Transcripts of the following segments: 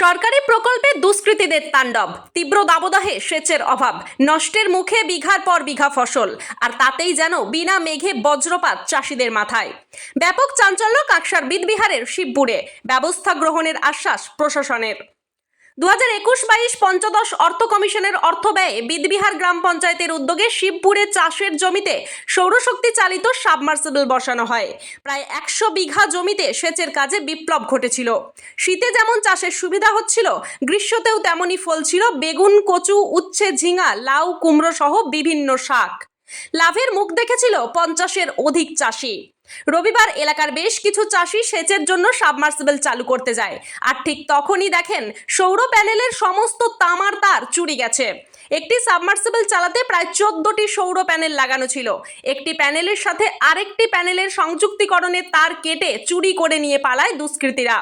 সরকারি প্রকল্পে দুষ্কৃতীদের তাণ্ডব। তীব্র দাবদাহে সেচের অভাব। নষ্টের মুখে বিঘার পর বিঘা ফসল। আর তাতেই যেন বিনা মেঘে বজ্রপাত চাষিদের মাথায়। ব্যাপক চাঞ্চল্য কাকসার বিদবিহারের শিবপুরে। ব্যবস্থা গ্রহণের আশ্বাস প্রশাসনের। দু হাজার একুশ বাইশ পঞ্চদশ অর্থ কমিশনের অর্থ ব্যয়ে বিদবিহার গ্রাম পঞ্চায়েতের উদ্যোগে শিবপুরে চাষের জমিতে সৌরশক্তি চালিত সাবমার্সিবল বসানো হয়। প্রায় একশো বিঘা জমিতে সেচের কাজে বিপ্লব ঘটেছিল। শীতে যেমন চাষের সুবিধা হচ্ছিল, গ্রীষ্মতেও তেমনই ফল ছিল বেগুন, কচু, উচ্ছে, ঝিঙা, লাউ, কুমড়ো সহ বিভিন্ন শাক। লাভের মুখ দেখেছিল পঞ্চাশের অধিক চাষি। রবিবার এলাকার বেশ কিছু চাষি সেচের জন্য সাবমার্সিবল চালু করতে যায়। আর ঠিক তখনই দেখেন, সৌর প্যানেলের সমস্ত তামার তার চুরি গেছে। একটি সাবমার্সিবল চালাতে প্রায় চোদ্দটি সৌর প্যানেল লাগানো ছিল। একটি প্যানেলের সাথে আরেকটি প্যানেলের সংযুক্তিকরণে তার কেটে চুরি করে নিয়ে পালায় দুষ্কৃতীরা।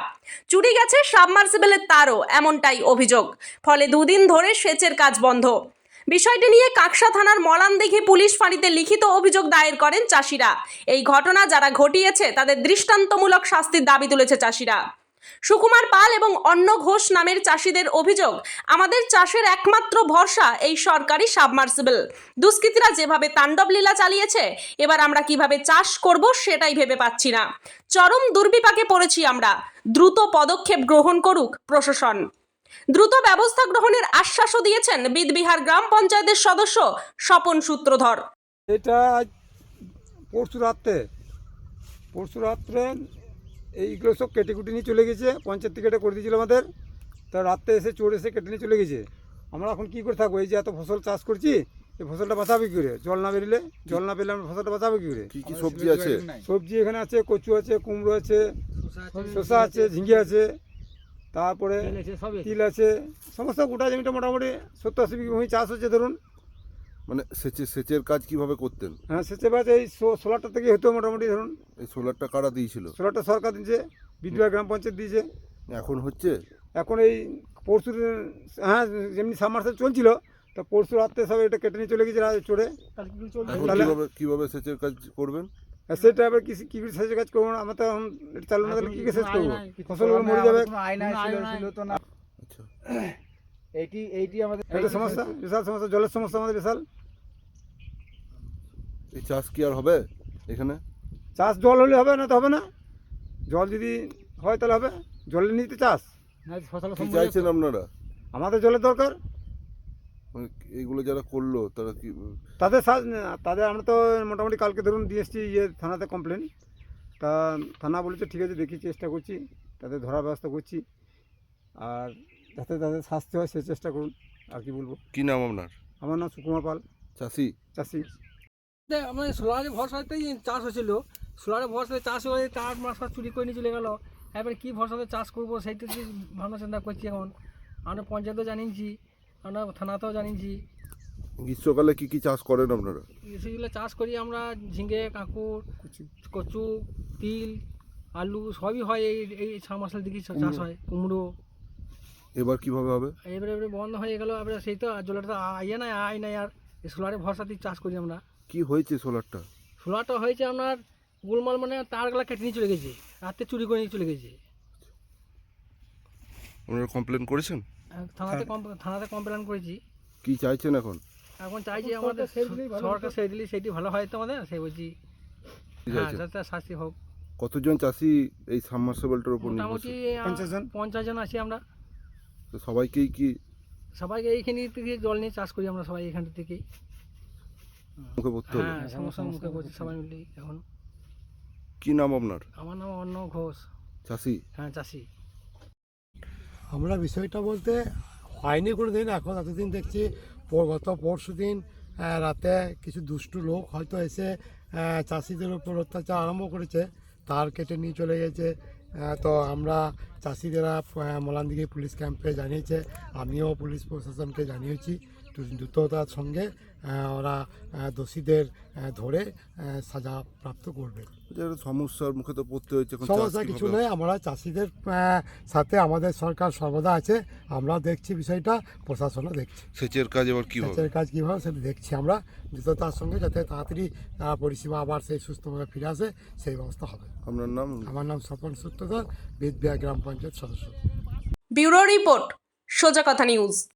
চুরি গেছে সাবমার্সিবলের তারও, এমনটাই অভিযোগ। ফলে দুদিন ধরে সেচের কাজ বন্ধ। বিষয়টি নিয়ে কাকসা থানার মলানদিঘি পুলিশ ফাঁড়িতে লিখিত অভিযোগ দায়ের করেন চাষিরা। এই ঘটনা যারা ঘটিয়েছে, তাদের দৃষ্টান্তমূলক শাস্তির দাবি তুলেছে চাষিরা। সুকুমার পাল এবং অন্ন ঘোষ নামের চাষিদের অভিযোগ, আমাদের চাষের একমাত্র ভরসা এই সরকারি সাবমার্সিবল। দুষ্কৃতীরা যেভাবে তাণ্ডব লীলা চালিয়েছে, এবার আমরা কীভাবে চাষ করব সেটাই ভেবে পাচ্ছি না। চরম দুর্বিপাকে পড়েছি আমরা। দ্রুত পদক্ষেপ গ্রহণ করুক প্রশাসন। দ্রুত ব্যবস্থা গ্রহণের আশ্বাসও দিয়েছেন বিদবিহার গ্রাম পঞ্চায়েতের সদস্য স্বপন সূত্রধর। এটা পরশু রাত্রে পরশু রাত্রে এইগুলো সব কেটে কুটে নিয়ে চলে গেছে পঞ্চায়েত থেকে এটা করে দিয়েছিল আমাদের। তা রাত্রে এসে চোর এসে কেটে নিয়ে চলে গেছে। আমরা এখন কী করে থাকব? এই যে এত ফসল চাষ করছি এই ফসলটা বাঁচাবে কী করে? জল না বেরিলে জল না পেলে আমরা ফসলটা বাঁচাবে কী করে? কি কি সবজি আছে? সবজি এখানে আছে কচু আছে কুমড়ো আছে শসা আছে ঝিঙ্গে আছে। তারপরে তিল আছে সমস্ত গোটা জমিটা মোটামুটি সত্তর আশি বিঘা ভূমি চাষ হচ্ছে ধরুন। মানে সেচে সেচের কাজ কীভাবে করতেন? হ্যাঁ সেচে কাজ এই সো- সোলারটা থেকে হতো মোটামুটি ধরুন। এই সোলারটা কারা দিয়েছিল? সোলারটা সরকার দিয়েছে বিদ্যুৎ গ্রাম পঞ্চায়েত দিয়েছে। এখন হচ্ছে? এখন এই পরশু হ্যাঁ যেমনি সাবমার্সাল চলছিল তা পরশু রাত্রে সব এটা কেটে নিয়ে চলে গেছে চড়ে তাহলে- কীভাবে কীভাবে সেচের কাজ করবেন? সেটা এবার কি কী করে সেচে কাজ করব আমরা তো এখন চালু না কী করে সেচ করব? ফসলগুলো মরে যাবে। আয়না ছিল ছিল তো না। আচ্ছা। এইটি এইটি আমাদের একটা সমস্যা বিশাল সমস্যা জলের সমস্যা আমাদের বিশাল। এই চাষ কি আর হবে এখানে? চাষ জল হলে হবে না তো হবে না। জল যদি হয় তাহলে হবে। জলের নিতে চাষ। কি চাইছেন আপনারা? আমাদের জলের দরকার। মানে এইগুলো যারা করল তারা কি তাদের তাদের আমরা তো মোটামুটি কালকে ধরুন দিয়ে এসেছি ইয়ে থানাতে কমপ্লেন তা থানা বলেছে ঠিক আছে দেখি চেষ্টা করছি তাদের ধরার ব্যবস্থা করছি। আর যাতে তাদের শাস্তি হয় সে চেষ্টা করুন আর কি বলব? কি নাম আপনার? আমার নাম সুকুমার পাল। চাষি? চাষি। আমাদের সোলারের ভরসাতেই চাষ হয়েছিল। সোলারে ভরসাতে চাষ হয়ে চার মাস পর চুরি করে নিয়ে চলে গেল। এবার কী ভরসাতে চাষ করব সেইটা কি ভাবনা চিন্তা করছি এখন। আমরা পঞ্চায়েতও জানিয়েছি। আমরা থানাতেও জানিয়েছি। গ্রীষ্মকালে কি কি চাষ করেন আপনারা? সেগুলো চাষ করি আমরা ঝিঙে কাঁকুর কচু। তিল আলু সবই হয় এই এই ছ মাসের দিকে চাষ হয় কুমড়ো। এবার কীভাবে হবে? এবারে এবারে বন্ধ হয়ে গেল এবারে সেই তো জলের তো ইয়ে নাই আয় নাই আর এই সোলারের ভরসাতেই চাষ করি আমরা। কি হয়েছে সোলারটা? সোলারটা হয়েছে আপনার গোলমাল মানে তারগুলা কেটে নিয়ে চলে গেছে রাতে চুরি করে নিয়ে চলে গেছে। আপনারা কমপ্লেন করেছেন? থানাতে কম- থানাতে কমপ্লেন করেছি। কি চাইছেন এখন? এখন চাইছি আমাদের সরকার সেই দিলি সেইটি ভালো হয় তো আমাদের সেই বলছি। হ্যাঁ যাতে শাস্তি হোক। কতজন চাষি এই সাবমার্সেবলটার উপর মোটামুটি পঞ্চাশ জন। আছি আমরা। তো সবাইকেই কি সবাইকে এইখানে থেকে জল নিয়ে চাষ করি আমরা সবাই এখান থেকেই। মুখে পড়তে হবে। হ্যাঁ সমস্যার মুখে পড়ছি সবাই মিলে এখন। কি নাম আপনার? আমার নাম অন্ন ঘোষ। চাষি? হ্যাঁ চাষি। আমরা বিষয়টা বলতে হয়নি কোনো দিন এখন এতদিন দেখছি গত পরশু দিন রাতে কিছু দুষ্টু লোক হয়তো এসে চাষিদের উপর অত্যাচার আরম্ভ করেছে, তার কেটে নিয়ে চলে গেছে। তো আমরা চাষিদেরা মলানদিঘি পুলিশ ক্যাম্পে জানিয়েছে, আমিও পুলিশ প্রশাসনকে জানিয়েছি। দ্রুততার সঙ্গে ওরা দোষীদের ধরে সাজা প্রাপ্ত করবে। সমস্যার মুখে তো পড়তে হয়েছে সমস্যা কিছু নেই আমরা চাষিদের সাথে আমাদের সরকার সর্বদা আছে আমরা দেখছি বিষয়টা প্রশাসনও দেখছি। সেচের কাজ এবার কি হবে? সেচের কাজ কীভাবে সেটা দেখছি আমরা দ্রুততার সঙ্গে যাতে তাড়াতাড়ি তারা পরিষেবা আবার সেই সুস্থভাবে ফিরে আসে সেই ব্যবস্থা হবে। আপনার নাম? আমার নাম স্বপন সূত্রধর বিদবিয়া গ্রাম পঞ্চায়েত সদস্য। ব্যুরো রিপোর্ট সোজা কথা নিউজ।